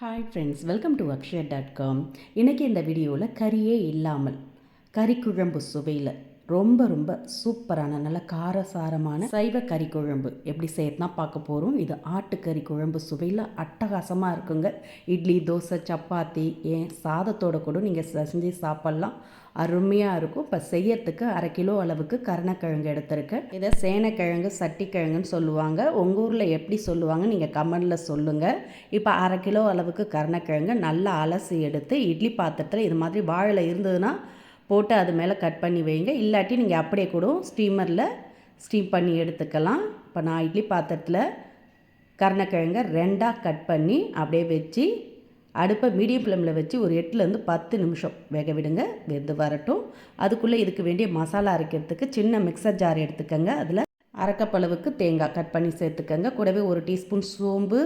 Hi friends welcome to Akshaya dot com இன்றைக்கி இந்த வீடியோவில் கறியே இல்லாமல் கறி குழம்பு சுவையில் ரொம்ப ரொம்ப சூப்பரான நல்ல காரசாரமான சைவ கறி குழம்பு. எப்படி செய்யறதுனா பார்க்க போகிறோம் இது ஆட்டுக்கறி குழம்பு சுவையில் அட்டகாசமாக இருக்குங்க. இட்லி தோசை சப்பாத்தி ஏன் சாதத்தோட கூட நீங்கள் செஞ்சு சாப்பிட்லாம். அருமையாக இருக்கும். இப்போ செய்யறதுக்கு அரை கிலோ அளவுக்கு கருணக்கிழங்கு எடுத்திருக்கேன். இதை சேனைக்கிழங்கு சட்டிக்கிழங்குன்னு சொல்லுவாங்க. உங்கள் ஊரில் எப்படி சொல்லுவாங்க நீங்கள் கமெண்டில் சொல்லுங்கள் இப்போ அரை கிலோ அளவுக்கு கருணக்கிழங்கு நல்லா அலசி எடுத்து இட்லி பாத்திரத்தில் இது மாதிரி வாழை இருந்ததுன்னா போட்டு அது மேலே கட் பண்ணி வைங்க. இல்லாட்டி நீங்கள் அப்படியே கூட ஸ்டீமரில் ஸ்டீம் பண்ணி எடுத்துக்கலாம். இப்போ நான் இட்லி பாத்திரத்தில் கருணக்கிழங்கை ரெண்டாக கட் பண்ணி அப்படியே வச்சு அடுப்பை மீடியம் ஃப்ளேமில் வச்சு ஒரு எட்டுலேருந்து பத்து நிமிஷம் வேக விடுங்க. வெந்து வரட்டும். அதுக்குள்ளே இதுக்கு வேண்டிய மசாலா அரைக்கிறதுக்கு சின்ன மிக்சர் ஜார் எடுத்துக்கோங்க. அதில் அரைக்கப்பளவுக்கு தேங்காய் கட் பண்ணி சேர்த்துக்கோங்க. கூடவே ஒரு டீஸ்பூன் சோம்பு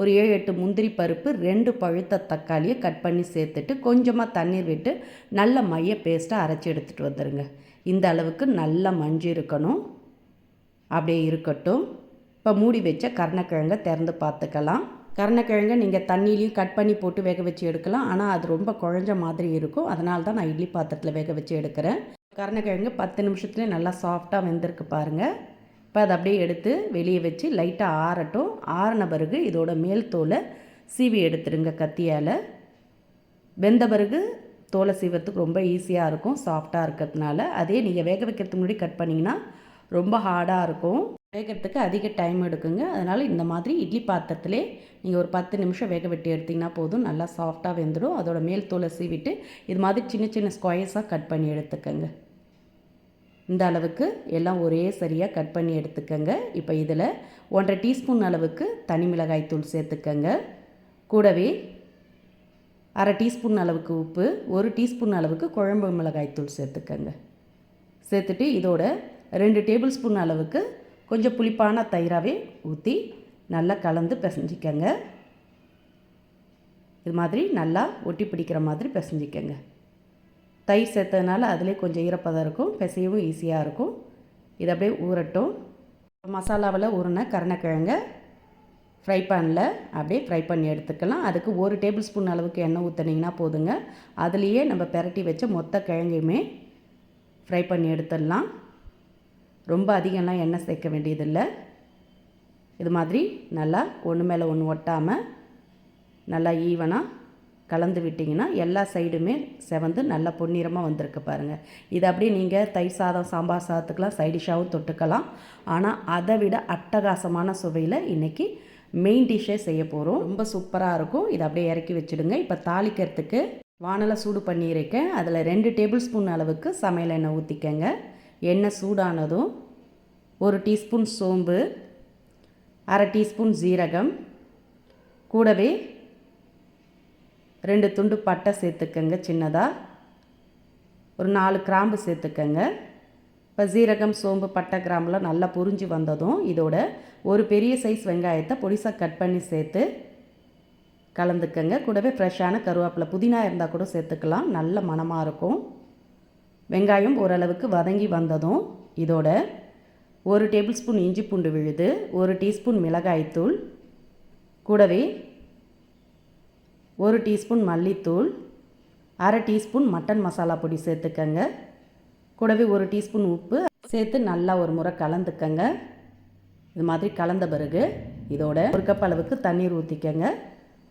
ஒரு ஏழு எட்டு முந்திரி பருப்பு ரெண்டு பழுத்த தக்காளியை கட் பண்ணி சேர்த்துட்டு கொஞ்சமாக தண்ணீர் விட்டு நல்ல மைய பேஸ்ட்டாக அரைச்சி எடுத்துகிட்டு வந்துடுங்க இந்த அளவுக்கு நல்ல மஞ்சு இருக்கணும். அப்படியே இருக்கட்டும். இப்போ மூடி வச்ச கருணக்கிழங்கை திறந்து பார்த்துக்கலாம். கருணக்கிழங்கை நீங்கள் தண்ணியிலையும் கட் பண்ணி போட்டு வேக வச்சு எடுக்கலாம். ஆனால் அது ரொம்ப குழஞ்ச மாதிரி இருக்கும். அதனால தான் நான் இட்லி பாத்திரத்தில் வேக வச்சு எடுக்கிறேன். கருணக்கிழங்கு பத்து நிமிஷத்துலேயே நல்லா சாஃப்டாக வெந்திருக்கு பாருங்கள் இப்போ அதை அப்படியே எடுத்து வெளியே வச்சு லைட்டாக ஆறட்டும். ஆறின பிறகு இதோட மேல் தோலை சீவி எடுத்துடுங்க கத்தியால். வெந்த பிறகு தோலை சீவறதுக்கு ரொம்ப ஈஸியாக இருக்கும் சாஃப்டாக இருக்கிறதுனால. அதே நீங்கள் வேக வைக்கிறதுக்கு முன்னாடி கட் பண்ணிங்கன்னா ரொம்ப ஹார்டாக இருக்கும். வேகிறதுக்கு அதிக டைம் எடுக்குங்க. அதனால் இந்த மாதிரி இட்லி பாத்திரத்திலே நீங்கள் ஒரு பத்து நிமிஷம் வேக வெட்டி எடுத்திங்கன்னா போதும். நல்லா சாஃப்டாக வெந்துடும். அதோட மேல் தோலை சீவிட்டு இது மாதிரி சின்ன சின்ன ஸ்கொயர்ஸாக கட் பண்ணி எடுத்துக்கோங்க. இந்த அளவுக்கு எல்லாம் ஒரே சரியாக கட் பண்ணி எடுத்துக்கோங்க. இப்போ இதில் ஒன்றரை டீஸ்பூன் அளவுக்கு தனி மிளகாய் தூள் சேர்த்துக்கங்க. கூடவே அரை டீஸ்பூன் அளவுக்கு உப்பு ஒரு டீஸ்பூன் அளவுக்கு குழம்பு மிளகாய் தூள் சேர்த்துக்கோங்க. சேர்த்துட்டு இதோட ரெண்டு டேபிள் ஸ்பூன் அளவுக்கு கொஞ்சம் புளிப்பான தயிராகவே ஊற்றி நல்லா கலந்து பிசைஞ்சிக்கங்க. இது மாதிரி நல்லா ஒட்டி பிடிக்கிற மாதிரி பிசைஞ்சிக்கங்க. தயிர் சேர்த்ததுனால அதிலே கொஞ்சம் ஈரப்பதம் இருக்கும் பிசையவும் ஈஸியாக இருக்கும். இது அப்படியே ஊறட்டும். மசாலாவில் ஊறின கருணக்கிழங்க ஃப்ரை பேனில் அப்படியே ஃப்ரை பண்ணி எடுத்துக்கலாம். அதுக்கு ஒரு டேபிள் ஸ்பூன் அளவுக்கு எண்ணெய் ஊற்றுனீங்கன்னா போதுங்க. அதுலேயே நம்ம பெரட்டி வச்ச மொத்த கிழங்கையுமே ஃப்ரை பண்ணி எடுத்துடலாம். ரொம்ப அதிகம்லாம் எண்ணெய் சேர்க்க வேண்டியதில்லை. இது மாதிரி நல்லா ஒன்று மேலே ஒன்று ஒட்டாமல் நல்லா ஈவனாக கலந்து விட்டிங்கன்னா எல்லா சைடுமே செவந்து நல்லா பொன்னிறமாக வந்திருக்கு பாருங்கள் இது அப்படியே நீங்கள் தயிர் சாதம் சாம்பார் சாதத்துக்கெலாம் சைடிஷாகவும் தொட்டுக்கலாம். ஆனால் அதை விட அட்டகாசமான சுவையில் இன்றைக்கி மெயின் டிஷ்ஷே செய்ய போகிறோம் ரொம்ப சூப்பராக இருக்கும். இதை அப்படியே இறக்கி வச்சுடுங்க. இப்போ தாளிக்கிறதுக்கு வானலை சூடு பண்ணியிருக்கேன் அதில் ரெண்டு டேபிள் ஸ்பூன் அளவுக்கு சமையல் எண்ணெய் ஊற்றிக்கங்க எண்ணெய் சூடானதும் ஒரு டீஸ்பூன் சோம்பு அரை டீஸ்பூன் ஜீரகம் கூடவே ரெண்டு துண்டு பட்டை சேர்த்துக்கங்க சின்னதாக ஒரு நாலு கிராம்பு சேர்த்துக்கங்க. இப்போ ஜீரகம் சோம்பு பட்டை கிராம்புலாம் நல்லா புரிஞ்சு வந்ததும் இதோட ஒரு பெரிய சைஸ் வெங்காயத்தை பொடிசாக கட் பண்ணி சேர்த்து கலந்துக்கங்க. கூடவே ஃப்ரெஷ்ஷான கருவேப்பிலை புதினா இருந்தால் கூட சேர்த்துக்கலாம். நல்ல மணமாக இருக்கும். வெங்காயம் ஓரளவுக்கு வதங்கி வந்ததும் இதோட ஒரு டேபிள் ஸ்பூன் இஞ்சி பூண்டு விழுது ஒரு டீஸ்பூன் மிளகாய்த்தூள் கூடவே ஒரு டீஸ்பூன் மல்லித்தூள் அரை டீஸ்பூன் மட்டன் மசாலா பொடி சேர்த்துக்கங்க. கூடவே ஒரு டீஸ்பூன் உப்பு சேர்த்து நல்லா ஒரு முறை கலந்துக்கங்க. இது மாதிரி கலந்த பிறகு இதோட ஒரு கப் அளவுக்கு தண்ணீர் ஊற்றிக்கங்க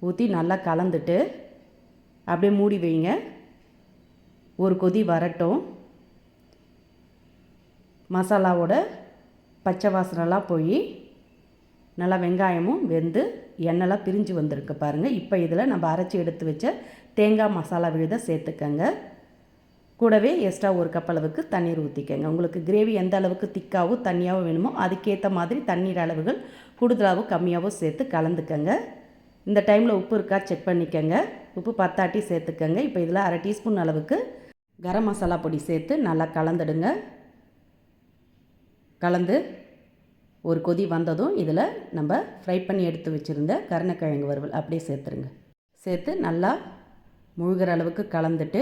ஊற்றி நல்லா கலந்துட்டு அப்படியே மூடி வைங்க. ஒரு கொதி வரட்டும். மசாலாவோட பச்சை வாசனெல்லாம் போய் நல்லா வெங்காயமும் வெந்து எண்ணெய்லாம் பிரிஞ்சு வந்திருக்கு பாருங்கள் இப்போ இதில் நம்ம அரைச்சி எடுத்து வச்ச தேங்காய் மசாலா விழுத சேர்த்துக்கங்க. கூடவே எக்ஸ்ட்ரா ஒரு கப் அளவுக்கு தண்ணீர் ஊற்றிக்கங்க உங்களுக்கு கிரேவி எந்த அளவுக்கு திக்காகவும் தண்ணியாகவும் வேணுமோ அதுக்கேற்ற மாதிரி தண்ணீர் அளவுகள் கூடுதலாகவும் கம்மியாகவும் சேர்த்து கலந்துக்கங்க. இந்த டைமில் உப்பு இருக்கா செக் பண்ணிக்கங்க. உப்பு பத்தாட்டி சேர்த்துக்கங்க. இப்போ இதில் அரை டீஸ்பூன் அளவுக்கு கரம் மசாலா பொடி சேர்த்து நல்லா கலந்துடுங்க. கலந்து ஒரு கொதி வந்ததும் இதில் நம்ம ஃப்ரை பண்ணி எடுத்து வச்சுருந்த கருணக்கிழங்கு வறுவல் அப்படியே சேர்த்துருங்க. சேர்த்து நல்லா முழுகிற அளவுக்கு கலந்துட்டு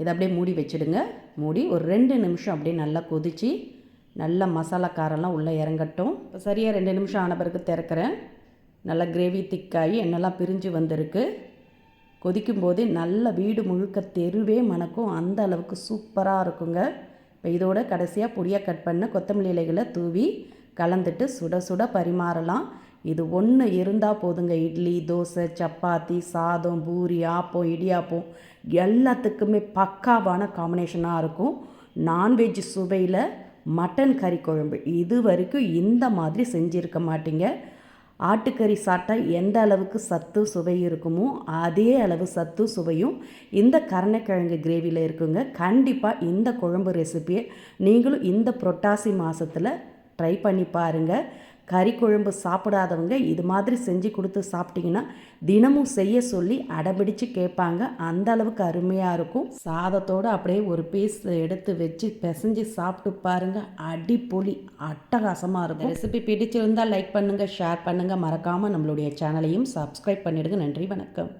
இதை அப்படியே மூடி வச்சுடுங்க. மூடி ஒரு ரெண்டு நிமிஷம் அப்படியே நல்லா கொதித்து நல்லா மசாலா காரெல்லாம் உள்ளே இறங்கட்டும். இப்போ சரியாக ரெண்டு நிமிஷம் ஆன பிறகு திறக்கிறேன். நல்லா கிரேவி திக்காகி என்னெல்லாம் பிரிஞ்சு வந்திருக்கு. கொதிக்கும்போது நல்ல வீடு முழுக்க தெருவே மணக்கும். அந்த அளவுக்கு சூப்பராக இருக்குங்க. இப்போ இதோட கடைசியாக பொடியாக கட் பண்ண கொத்தமல்லி இலைகளை தூவி கலந்துட்டு சுட சுட பரிமாறலாம். இது ஒன்று இருந்தால் போதுங்க. இட்லி தோசை சப்பாத்தி சாதம் பூரி ஆப்பம் இடியாப்பம் எல்லாத்துக்குமே பக்காவான காம்பினேஷனாக இருக்கும். நான்வெஜ் சுவையில் மட்டன் கறி குழம்பு. இது வரைக்கும் இந்த மாதிரி செஞ்சுருக்க மாட்டீங்க. ஆட்டுக்கறி சாப்பிட்டா எந்த அளவுக்கு சத்து சுவை இருக்குமோ அதே அளவு சத்து சுவையும் இந்த கருணைக்கிழங்கு கிரேவியில் இருக்குங்க. கண்டிப்பாக இந்த குழம்பு ரெசிப்பியை நீங்களும் இந்த புரட்டாசி மாதத்தில் ட்ரை பண்ணி பாருங்கள் கறி குழம்பு சாப்பிடாதவங்க இது மாதிரி செஞ்சு கொடுத்து சாப்பிட்டிங்கன்னா தினமும் செய்ய சொல்லி அடம்பிடிச்சு கேட்பாங்க. அந்த அளவுக்கு அருமையாக இருக்கும். சாதத்தோடு அப்படியே ஒரு பீஸ் எடுத்து வச்சு பிசைஞ்சு சாப்பிட்டு பாருங்கள் அடிப்பொலி அட்டகாசமாக இருக்கும். ரெசிபி பிடிச்சிருந்தால் லைக் பண்ணுங்கள் ஷேர் பண்ணுங்கள் மறக்காமல் நம்மளுடைய சேனலையும் சப்ஸ்கிரைப் பண்ணிவிடுங்க நன்றி வணக்கம்.